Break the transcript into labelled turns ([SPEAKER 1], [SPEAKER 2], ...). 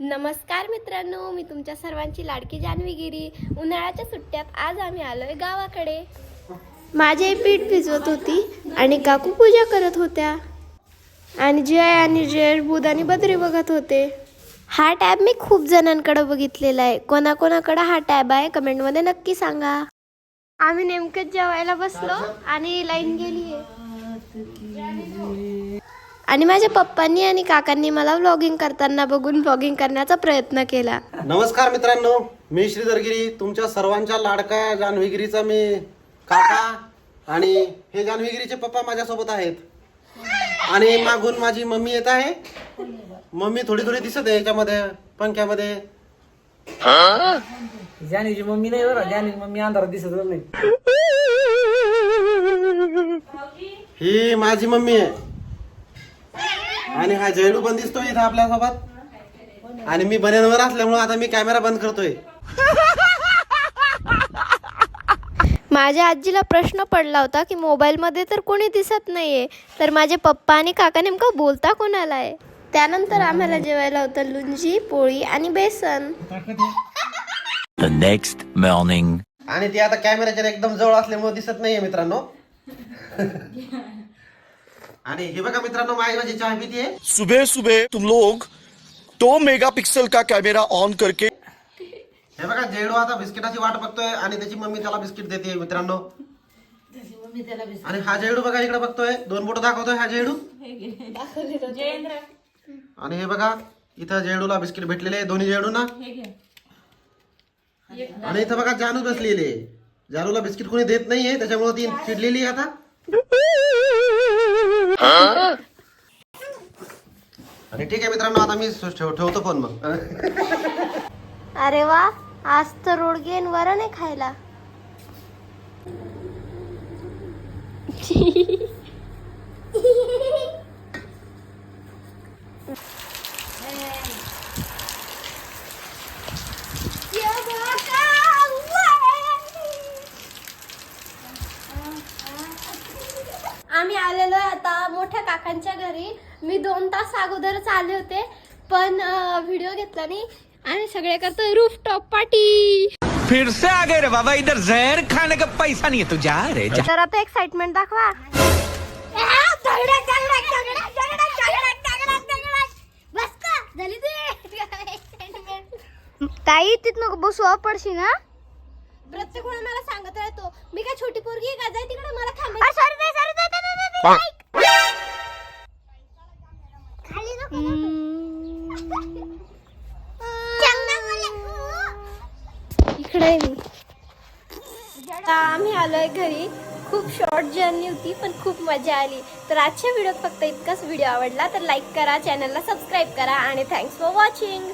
[SPEAKER 1] नमस्कार मित्रांनो मी तुमच्या सर्वांची लाडकी जान्हवीगिरी उन्हाळ्याच्या सुट्ट्यात आज आम्ही आलोय गावाकडे. माझी पीठ भिजवत होती आणि काकू पूजा करत होत्या. आणि जय आणि जय बुध आणि बद्री बघत होते. हा टॅब मी खूप जणांकडे बघितलेला आहे. कोणाकोणाकडे हा टॅब आहे कमेंटमध्ये नक्की सांगा. आम्ही नेमकंच जेवायला बसलो आणि लाईन गेली आहे आणि माझ्या पप्पांनी आणि काकांनी मला व्लॉगिंग करताना बघून व्लॉगिंग करण्याचा प्रयत्न केला.
[SPEAKER 2] नमस्कार मित्रांनो मी श्रीधर गिरी तुमच्या सर्वांच्या लाडका जान्हवीगिरीचा मी काका आणि हे जान्हवीगिरीचे पप्पा माझ्यासोबत आहेत. आणि मागून माझी मम्मी येत आहे. मम्मी थोडी थोडी दिसत आहे याच्यामध्ये पंख्यामध्ये.
[SPEAKER 3] जानीची मम्मी नाही बरं जानीची मम्मी अंधारात दिसत नाही.
[SPEAKER 2] ही माझी मम्मी आहे. आणि हा जयडू पण दिसतोय इथं आपल्यासोबत. आणि मी बन्यांवर असल्यामुळे आता मी कॅमेरा बंद करतोय.
[SPEAKER 1] माझ्या आजीला प्रश्न पडला होता की मोबाईलमध्ये तर कोणी दिसत नाहीये तर माझे पप्पा आणि काका नेमकं बोलता कोणाला आहे? त्यानंतर आम्हाला जेवायला होतं लुंजी पोळी आणि बेसन.
[SPEAKER 4] The next morning.
[SPEAKER 2] आणि ती आता कॅमेऱ्याच्या एकदम जवळ असल्यामुळे दिसत नाहीये मित्रांनो. आणि हे बघा मित्रांनो माझी माझी चहा पिती आहे
[SPEAKER 5] सुबह सुबह तुम लोग दो मेगापिक्सल का कैमरा ऑन करके
[SPEAKER 2] हे बघा जेडू आता बिस्किटाची वाट बघतोय आणि त्याची मम्मी त्याला बिस्किट देते मित्रांनो. आणि हा जेडू बघा इकडे बघतोय. दोन बोट दाखवतोय हा जेडू. आणि हे बघा इथं जेडूला बिस्किट भेटलेले आहे दोन्ही जेडू ना आणि इथं बघा जानू बसलेली आहे. जानूला बिस्किट कोणी देत नाहीये त्याच्यामुळे ती चिडलेली आहे आता. आणि ठीक आहे मित्रांनो आता मी ठेव- ठेवतो फोन मग.
[SPEAKER 1] अरे वा आज तर रोडगे आणि वरण आहे खायला आम्ही आलेलो आहे आता मोठ्या काकांच्या घरी. मी दोन तास अगोदरच आले होते पण व्हिडिओ घेतला नाही. आणि सगळे करतोय रूफ टॉप पार्टी
[SPEAKER 6] फिर से आ गए रे बाबा इधर जहर खाने का पैसा नहीं है तू जा रे जा।
[SPEAKER 1] तर आता एक्साइटमेंट दाखवा. ताई तिथनं बसू पडशी ना प्रत्येक वेळी मला सांगत राहतो इकडे मी. आता आम्ही आलोय घरी. खूप शॉर्ट जर्नी होती पण खूप मजा आली. तर आजच्या व्हिडिओत फक्त इतकाच व्हिडिओ आवडला तर लाईक करा चॅनलला सबस्क्राईब करा आणि थँक्स फॉर वॉचिंग